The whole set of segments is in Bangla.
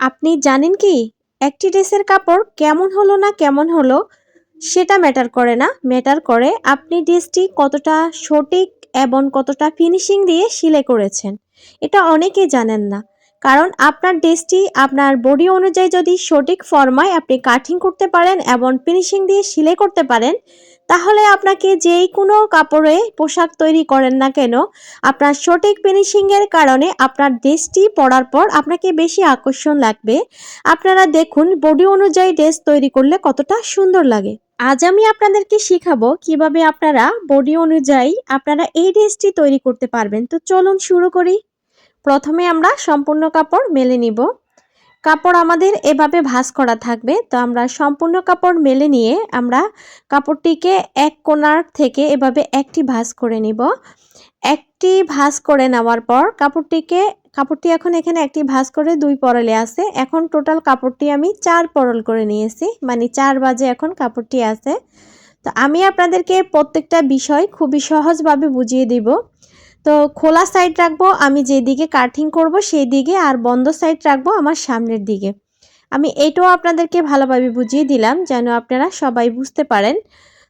আপনি জানেন কি? একটি ড্রেসের কাপড় কেমন হলো না কেমন হলো, সেটা ম্যাটার করে না। ম্যাটার করে আপনি ড্রেসটি কতটা সঠিক এবং কতটা ফিনিশিং দিয়ে সিলে করেছেন। এটা অনেকেই জানেন না। কারণ আপনার ড্রেসটি আপনার বডি অনুযায়ী যদি সঠিক ফর্মায় আপনি কাটিং করতে পারেন এবং ফিনিশিং দিয়ে সিলে করতে পারেন তাহলে আপনাকে যেই কোনো কাপড়ে পোশাক তৈরি করেন না কেন, আপনার সঠিক ফিনিশিংয়ের কারণে আপনার ড্রেসটি পরার পর আপনাকে বেশি আকর্ষণ লাগবে। আপনারা দেখুন বডি অনুযায়ী ড্রেস তৈরি করলে কতটা সুন্দর লাগে। আজ আমি আপনাদেরকে শিখাবো কীভাবে আপনারা বডি অনুযায়ী আপনারা এই ড্রেসটি তৈরি করতে পারবেন। তো চলুন শুরু করি। প্রথমে আমরা সম্পূর্ণ কাপড় মেলে নিব। কাপড় আমাদের এভাবে ভাঁজ করা থাকবে। তো আমরা সম্পূর্ণ কাপড় মেলে নিয়ে আমরা কাপড়টিকে এক কোনার থেকে এভাবে একটি ভাঁজ করে নিব। একটি ভাঁজ করে নেওয়ার পর কাপড়টিকে, কাপড়টি এখন এখানে একটি ভাঁজ করে দুই পরলে আছে। এখন টোটাল কাপড়টি আমি চার পরল করে নিয়েছি মানে চার বাজে এখন কাপড়টি আছে। তো আমি আপনাদেরকে প্রত্যেকটা বিষয় খুবই সহজভাবে বুঝিয়ে দিব। তো খোলা সাইড রাখব, আমি যেদিকে কাটিং করব সেই দিকে আর বন্ধ সাইড রাখব আমার সামনের দিকে। আমি এটাও আপনাদেরকে ভালোভাবে বুঝিয়ে দিলাম যেন আপনারা সবাই বুঝতে পারেন।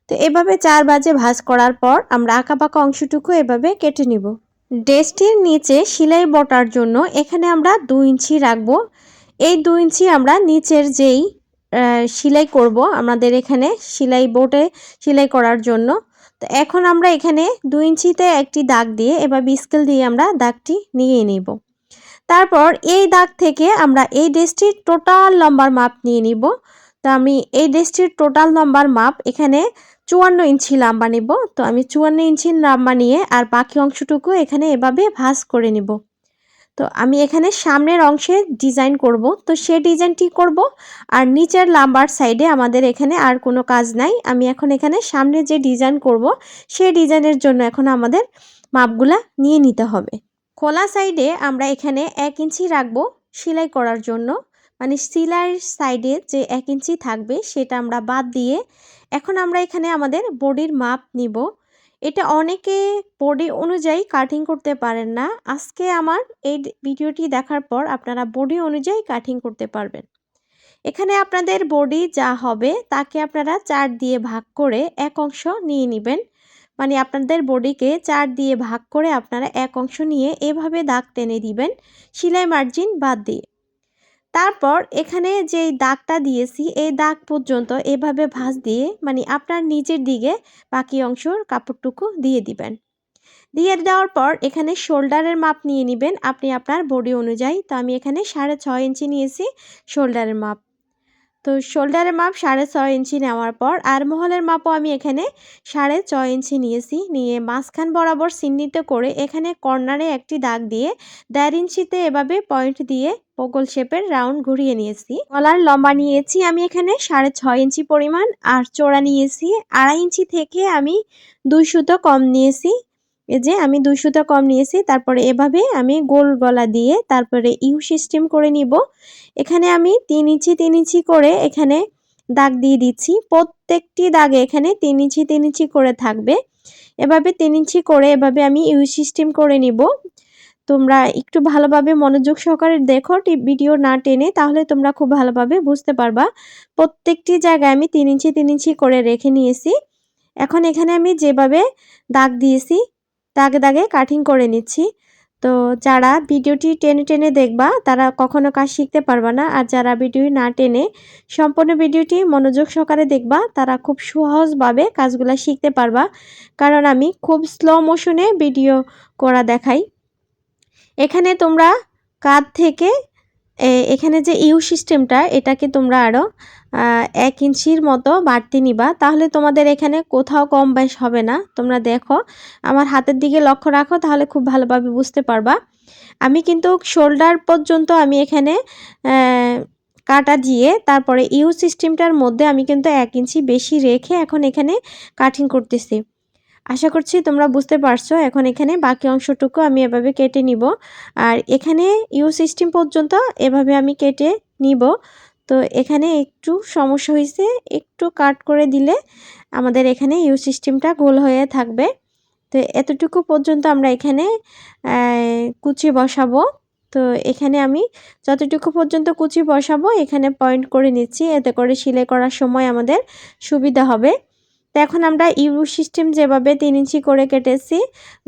তো এভাবে চার বাজে ভাজ করার পর আমরা আঁকাবাঁকা অংশটুকু এভাবে কেটে নিব। ড্রেসটির নিচে সেলাই বটার জন্য এখানে আমরা দু ইঞ্চি রাখব। এই দু ইঞ্চি আমরা নিচের যেই সেলাই করব আমাদের এখানে সেলাই বোটে সেলাই করার জন্য। তো এখন আমরা এখানে দু ইঞ্চিতে একটি দাগ দিয়ে, এবার বিস্কেল দিয়ে আমরা দাগটি নিয়ে নেব। তারপর এই দাগ থেকে আমরা এই ড্রেসটির টোটাল লম্বার মাপ নিয়ে নিব। তো আমি এই ড্রেসটির টোটাল লম্বার মাপ এখানে চুয়ান্ন ইঞ্চি লম্বা নিব। তো আমি চুয়ান্ন ইঞ্চি লম্বা নিয়ে আর বাকি অংশটুকু এখানে এভাবে ভাঁজ করে নিব। তো আমি এখানে সামনের অংশে ডিজাইন করব। তো সে ডিজাইনটি করব আর নিচের লাম্বার সাইডে আমাদের এখানে আর কোনো কাজ নাই। আমি এখন এখানে সামনে যে ডিজাইন করব সেই ডিজাইনের জন্য এখন আমাদের মাপগুলা নিয়ে নিতে হবে। খোলা সাইডে আমরা এখানে এক ইঞ্চি রাখব সেলাই করার জন্য। মানে সিলাইয়ের সাইডে যে এক ইঞ্চি থাকবে সেটা আমরা বাদ দিয়ে এখন আমরা এখানে আমাদের বডির মাপ নিব। এটা অনেকে বডি অনুযায়ী কাটিং করতে পারেন না। আজকে আমার এই ভিডিওটি দেখার পর আপনারা বডি অনুযায়ী কাটিং করতে পারবেন। এখানে আপনাদের বডি যা হবে তাকে আপনারা চার দিয়ে ভাগ করে এক অংশ নিয়ে নেবেন। মানে আপনাদের বডিকে চার দিয়ে ভাগ করে আপনারা এক অংশ নিয়ে এভাবে দাগ টেনে দিবেন। সেলাই মার্জিন বাদ দিয়ে। তারপর এখানে যে দাগটা দিয়েছি, এই দাগ পর্যন্ত এভাবে ভাঁজ দিয়ে মানে আপনার নিচের দিকে বাকি অংশর কাপড়টুকু দিয়ে দিবেন। দিয়ে দেওয়ার পর এখানে শোল্ডারের মাপ নিয়ে নেবেন। আপনি আপনার বডি অনুযায়ী। তো আমি এখানে সাড়ে ছয় ইঞ্চি নিয়েছি শোল্ডারের মাপ। তো শোল্ডারের মাপ সাড়ে ছয় ইঞ্চি নেওয়ার পর আর মহলের মাপও আমি এখানে সাড়ে ছয় ইঞ্চি নিয়েছি। নিয়ে মাঝখান বরাবর চিহ্নিত করে এখানে কর্নারে একটি দাগ দিয়ে দেড় ইঞ্চিতে এভাবে পয়েন্ট দিয়ে পোগল শেপের রাউন্ড ঘুরিয়ে নিয়েছি। গলার লম্বা নিয়েছি আমি এখানে সাড়ে ছয় ইঞ্চি পরিমাণ আর চোড়া নিয়েছি। আড়াই ইঞ্চি থেকে আমি দুই সুতো কম নিয়েছি। এই যে আমি দুই সুতো কম নিয়েছি, তারপরে এভাবে আমি গোল গলা দিয়ে তারপরে ইউ সিস্টেম করে নিব। এখানে আমি তিন ইঞ্চি তিন ইঞ্চি করে এখানে দাগ দিয়ে দিচ্ছি। প্রত্যেকটি দাগে এখানে তিন ইঞ্চি তিন ইঞ্চি করে থাকবে। এভাবে তিন ইঞ্চি করে এভাবে আমি ইউ সিস্টেম করে নিব। তোমরা একটু ভালোভাবে মনোযোগ সহকারে দেখো ভিডিও না টেনে, তাহলে তোমরা খুব ভালোভাবে বুঝতে পারবা। প্রত্যেকটি জায়গায় আমি তিন ইঞ্চি তিন ইঞ্চি করে রেখে নিয়েছি। এখন এখানে আমি যেভাবে দাগ দিয়েছি দাগে দাগে কাটিং করে নিচ্ছি। তো যারা ভিডিওটি টেনে টেনে দেখবা, তারা কখনো কাজ শিখতে পারবা না। আর যারা ভিডিও না টেনে সম্পূর্ণ ভিডিওটি মনোযোগ সহকারে দেখবা, তারা খুব সহজভাবে কাজগুলো শিখতে পারবা। কারণ আমি খুব স্লো মোশনে ভিডিও করা দেখাই। এখানে তোমরা কাঁধ থেকে এখানে যে ইউ সিস্টেমটা, এটাকে তোমরা আরও এক ইঞ্চির মতো বাড়তি নিবা। তাহলে তোমাদের এখানে কোথাও কম বেশ হবে না। তোমরা দেখো, আমার হাতের দিকে লক্ষ্য রাখো, তাহলে খুব ভালোভাবে বুঝতে পারবা। আমি কিন্তু শোল্ডার পর্যন্ত আমি এখানে কাটা দিয়ে তারপরে ইউ সিস্টেমটার মধ্যে আমি কিন্তু এক ইঞ্চি বেশি রেখে এখন এখানে কাটিং করতেছি। আশা করছি তোমরা বুঝতে পারছ। এখন এখানে বাকি অংশটুকু আমি এভাবে কেটে নিব। আর এখানে ইউ সিস্টেম পর্যন্ত এভাবে আমি কেটে নিব। তো এখানে একটু সমস্যা হয়েছে, একটু কাট করে দিলে আমাদের এখানে ইউ সিস্টেমটা গোল হয়ে থাকবে। তো এতটুকু পর্যন্ত আমরা এখানে কুচি বসাবো। তো এখানে আমি যতটুকু পর্যন্ত কুচি বসাবো, এখানে পয়েন্ট করে নিচ্ছি। এতে করে সেলাই করার সময় আমাদের সুবিধা হবে। তো এখন আমরা ইউ সিস্টেম যেভাবে তিন ইঞ্চি করে কেটেছি,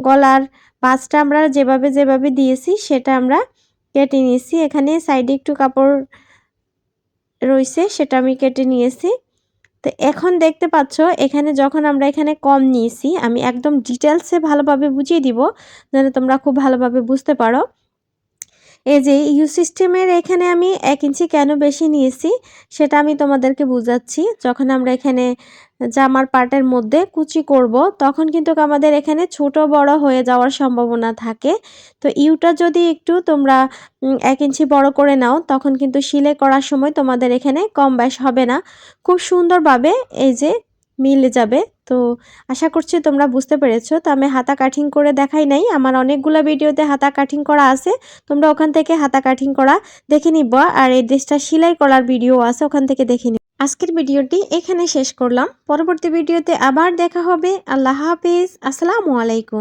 গলার পাঁচটা আমরা যেভাবে যেভাবে দিয়েছি সেটা আমরা কেটে নিয়েছি। এখানে সাইডে একটু কাপড় রয়েছে, সেটা আমি কেটে নিয়েছি। তো এখন দেখতে পাচ্ছ, এখানে যখন আমরা এখানে কম নিয়েছি, আমি একদম ডিটেলসে ভালোভাবে বুঝিয়ে দিব, যেন তোমরা খুব ভালোভাবে বুঝতে পারো। এই যে ইউ সিস্টেমের এখানে আমি এক ইঞ্চি কেন বেশি নিয়েছি, সেটা আমি তোমাদেরকে বুঝাচ্ছি। যখন আমরা এখানে জামার পার্টের মধ্যে কুচি করব, তখন কিন্তু আমাদের এখানে ছোট বড় হয়ে যাওয়ার সম্ভাবনা থাকে। তো ইউটা যদি একটু তোমরা এক ইঞ্চি বড় করে নাও, তখন কিন্তু সিলে করার সময় তোমাদের এখানে কম ব্যাস হবে না। খুব সুন্দরভাবে এই যে মিলে যাবে। তো আশা করছি তোমরা বুঝতে পেরেছ। তো আমি হাতা কাটিং করে দেখাই নাই। আমার অনেকগুলো ভিডিওতে হাতা কাটিং করা আছে। তোমরা ওখান থেকে হাতা কাটিং করা দেখে নিব। আর এই ড্রেসটা সেলাই করার ভিডিও আছে, ওখান থেকে দেখে নিব। আজকের ভিডিওটি এখানে শেষ করলাম। পরবর্তী ভিডিওতে আবার দেখা হবে। আল্লাহ হাফিজ। আসসালামু আলাইকুম।